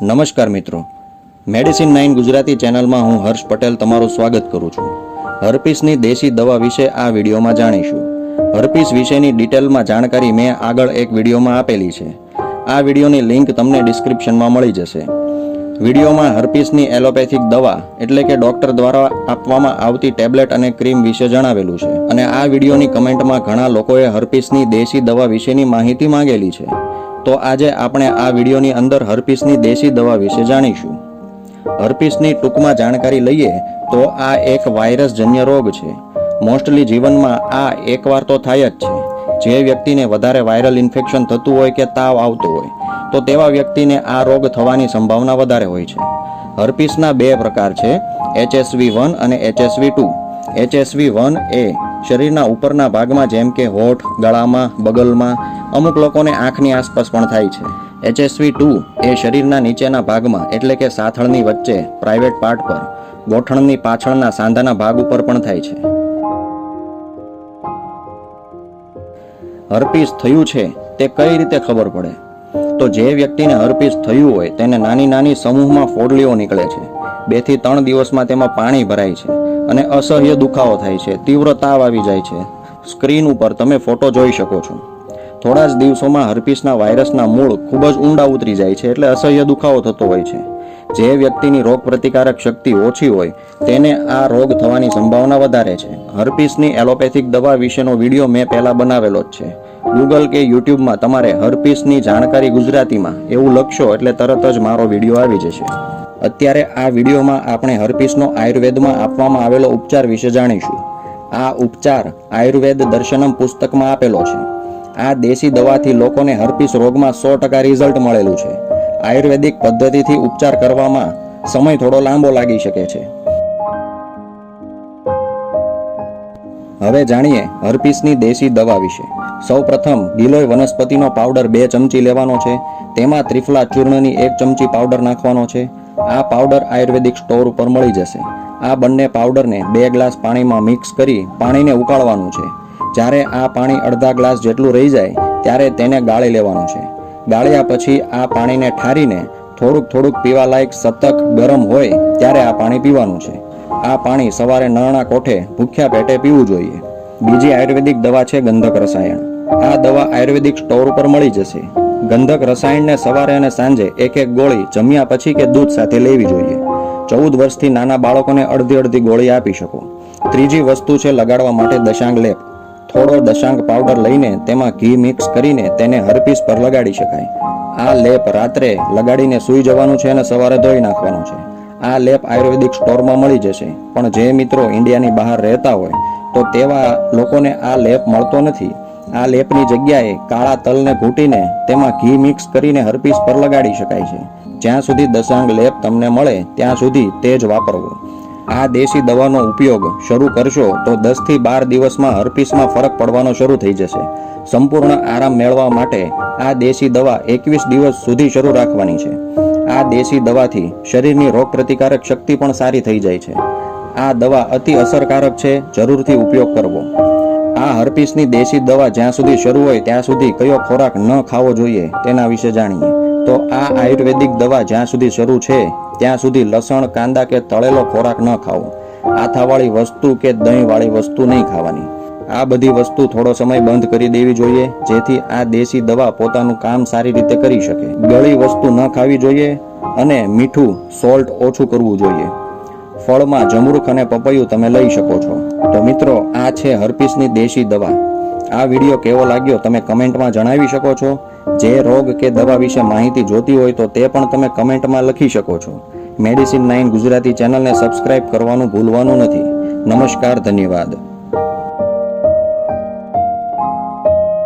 નમસ્કાર મિત્રો. Medicine nine Gujarati ચેનલમાં હું હર્ષ પટેલ તમારું સ્વાગત કરું છું. હર્પીસની દેશી દવા વિશે આ વિડીયોમાં જાણીશું. હર્પીસ વિશેની ડિટેલમાં જાણકારી મેં આગળ એક વિડીયોમાં આપેલી છે. આ વિડીયોની લિંક તમને ડિસ્ક્રિપ્શનમાં મળી જશે. વિડીયોમાં હર્પીસની એલોપેથિક દવા એટલે કે ડૉક્ટર દ્વારા આપવામાં આવતી ટેબ્લેટ અને ક્રીમ વિશે જણાવેલું છે. અને આ વિડીયોની કમેન્ટમાં ઘણા લોકોએ હર્પીસની દેશી દવા વિશેની માહિતી માંગેલી છે. તો આજે આપણે આ વિડીયોની અંદર હર્પીસની દેશી દવા વિશે જાણીશું. હર્પીસની ટૂંકમાં જાણકારી લઈએ તો આ એક વાયરસજન્ય રોગ છે. મોસ્ટલી જીવનમાં આ એકવાર તો થાય જ છે. જે વ્યક્તિને વધારે વાયરલ ઇન્ફેક્શન થતું હોય કે તાવ આવતો હોય, તો તેવા વ્યક્તિને આ રોગ થવાની સંભાવના વધારે હોય છે. હર્પીસના બે પ્રકાર છે, એચએસવી વન અને એચએસવી ટુ. એચએસવી વન એ શરીરના ઉપરના ભાગમાં જેમ કે હોઠ, ગળામાં, બગલમાં, અમુક લોકોને આંખની આસપાસ પણ થાય છે. એચએસવી ટુ એ શરીરના નીચેના ભાગમાં, એટલે કે સાથળની વચ્ચે, પ્રાઇવેટ પાર્ટ પર, ગોઠણની પાછળના સાંધાના ભાગ ઉપર પણ થાય છે. હર્પીસ થયું છે, તે કઈ રીતે ખબર પડે? તો જે વ્યક્તિને હર્પીસ થયું હોય, તેને નાની નાની સમૂહમાં ફોડલીઓ નીકળે છે. બેથી ત્રણ દિવસમાં તેમાં પાણી ભરાય છે. અને અસહ્ય દુખાવો થાય છે, તીવ્ર તાવ આવી જાય છે. સ્ક્રીન ઉપર તમે ફોટો જોઈ શકો છો. થોડા જ દિવસોમાં હર્પીસના વાયરસના મૂળ ખૂબ જ ઊંડા ઉતરી જાય છે એટલે અસહ્ય દુખાવો થતો હોય છે. જે વ્યક્તિની રોગ પ્રતિકારક શક્તિ ઓછી હોય, તેને આ રોગ થવાની સંભાવના વધારે છે. હર્પીસની એલોપેથિક દવા વિશેનો વીડિયો મેં પહેલાં બનાવેલો જ છે. ગૂગલ કે યુટ્યુબમાં તમારે હર્પીસની જાણકારી ગુજરાતીમાં એવું લખશો એટલે તરત જ મારો વીડિયો આવી જશે. અત્યારે આ વિડીયોમાં આપણે હર્પીસનો આયુર્વેદમાં આપવામાં આવેલો ઉપચાર વિશે જાણીશું. આ ઉપચાર આયુર્વેદ દર્શનમ પુસ્તકમાં આપેલો છે. આ દેશી દવાથી લોકોને હર્પીસ રોગમાં સો ટકા રિઝલ્ટ મળેલું છે. આયુર્વેદિક પદ્ધતિથી ઉપચાર કરવામાં સમય થોડો લાંબો લાગી શકે છે. હવે જાણીએ હર્પીસની દેશી દવા વિશે. સૌપ્રથમ ગિલોય વનસ્પતિનો પાવડર બે ચમચી લેવાનો છે, તેમાં ત્રિફલા ચૂર્ણની એક ચમચી પાવડર નાખવાનો છે. આ પાવડર આયુર્વેદિક સ્ટોર ઉપર મળી જશે. આ બંને પાવડરને બે ગ્લાસ પાણીમાં મિક્સ કરી પાણીને ઉકાળવાનું છે. જ્યારે આ પાણી અડધા ગ્લાસ જેટલું રહી જાય, ત્યારે તેને ગાળી લેવાનું છે. ગાળ્યા પછી આ પાણીને ઠારીને થોડુંક થોડુંક પીવા લાયક સતત ગરમ હોય, ત્યારે આ પાણી પીવાનું છે. આ પાણી સવારે નરણા કોઠે ભૂખ્યા પેટે પીવું જોઈએ. બીજી આયુર્વેદિક દવા છે ગંધક રસાયણ. આ દવા આયુર્વેદિક સ્ટોર ઉપર મળી જશે. ગંધક રસાયણને સવારે અને સાંજે એક એક ગોળી જમ્યા પછી કે દૂધ સાથે લેવી જોઈએ. ચૌદ વર્ષથી નાના બાળકોને અડધી અડધી ગોળી આપી શકો. ત્રીજી વસ્તુ છે લગાડવા માટે દશાંગ લેપ. થોડો દશાંગ પાવડર લઈને તેમાં ઘી મિક્સ કરીને તેને હર્પીસ પર લગાડી શકાય. આ લેપ રાત્રે લગાડીને સૂઈ જવાનું છે અને સવારે ધોઈ નાખવાનું છે. આ લેપ આયુર્વેદિક સ્ટોરમાં મળી જશે. પણ જે મિત્રો ઇન્ડિયાની બહાર રહેતા હોય, તો તેવા લોકોને આ લેપ મળતો નથી. આ લેપની જગ્યાએ કાળા તલને ઘૂંટીને તેમાં ઘી મિક્સ કરીને હર્પીસ પર લગાડી શકાય છે. જ્યાં સુધી દશાંગ લેપ તમને મળે, ત્યાં સુધી તે જ વાપરવો. આ દેશી દવાનો ઉપયોગ શરૂ કરશો, તો દસથી બાર દિવસમાં હર્પીસમાં ફરક પડવાનો શરૂ થઈ જશે. સંપૂર્ણ આરામ મેળવવા માટે આ દેશી દવા એકવીસ દિવસ સુધી શરૂ રાખવાની છે. આ દેશી દવાથી શરીરની રોગ પ્રતિકારક શક્તિ પણ સારી થઈ જાય છે. આ દવા અતિ અસરકારક છે, જરૂરથી ઉપયોગ કરવો. આ હર્પીસની દેશી દવા જ્યાં સુધી શરૂ હોય ત્યાં સુધી કયો ખોરાક ન ખાવો જોઈએ તેના વિશે જાણીએ. તો આ આયુર્વેદિક દવા જ્યાં સુધી શરૂ છે, ત્યાં સુધી લસણ, કાંદા કે તળેલો ખોરાક ન ખાવો. આથાવાળી વસ્તુ કે દહીંવાળી વસ્તુ નહીં ખાવાની. આ બધી વસ્તુ થોડો સમય બંધ કરી દેવી જોઈએ, જેથી આ દેશી દવા પોતાનું કામ સારી રીતે કરી શકે. ગળી વસ્તુ ન ખાવી જોઈએ અને મીઠું, સોલ્ટ ઓછું કરવું જોઈએ. ફળમાં જમરૂખ અને પપૈયું તમે લઈ શકો છો. તો મિત્રો, આ છે હર્પીસની દેશી દવા. આ વીડિયો કેવો લાગ્યો તમે કમેન્ટમાં જણાવી શકો છો. જે રોગ કે દવા વિશે માહિતી જોતી હોય તો તે પણ તમે કમેન્ટમાં લખી શકો છો. મેડિસિન નાઇન ગુજરાતી ચેનલને સબસ્ક્રાઇબ કરવાનું ભૂલવાનું નથી. નમસ્કાર, ધન્યવાદ.